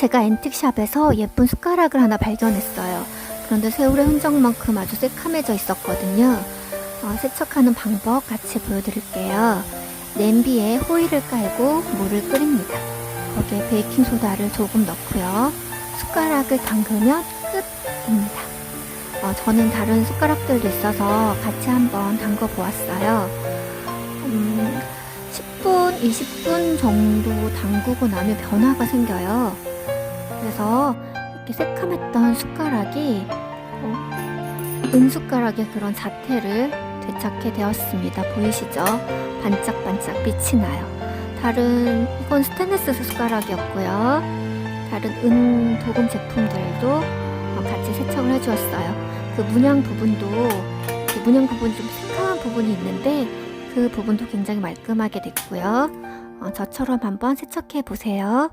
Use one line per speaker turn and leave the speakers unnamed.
제가 앤틱샵에서 예쁜 숟가락을 하나 발견했어요. 그런데 세월의 흔적만큼 아주 새카매져 있었거든요. 어, 세척하는 방법 같이 보여드릴게요. 냄비에 호일을 깔고 물을 끓입니다. 거기에 베이킹소다를 조금 넣고요. 숟가락을 담그면 끝입니다. 어, 저는 다른 숟가락들도 있어서 같이 한번 담궈 보았어요. 음, 10분, 20분 정도 담그고 나면 변화가 생겨요. 그래서 이렇게 새카맸던 숟가락이 어, 은숟가락의 그런 자태를 되찾게 되었습니다. 보이시죠? 반짝반짝 빛이 나요. 다른 이건 스테인리스 숟가락이었고요. 다른 은 도금 제품들도 어, 같이 세척을 해주었어요. 그 문양 부분도 그 문양 부분이 좀 새카만 부분이 있는데 그 부분도 굉장히 말끔하게 됐고요. 어, 저처럼 한번 세척해 보세요.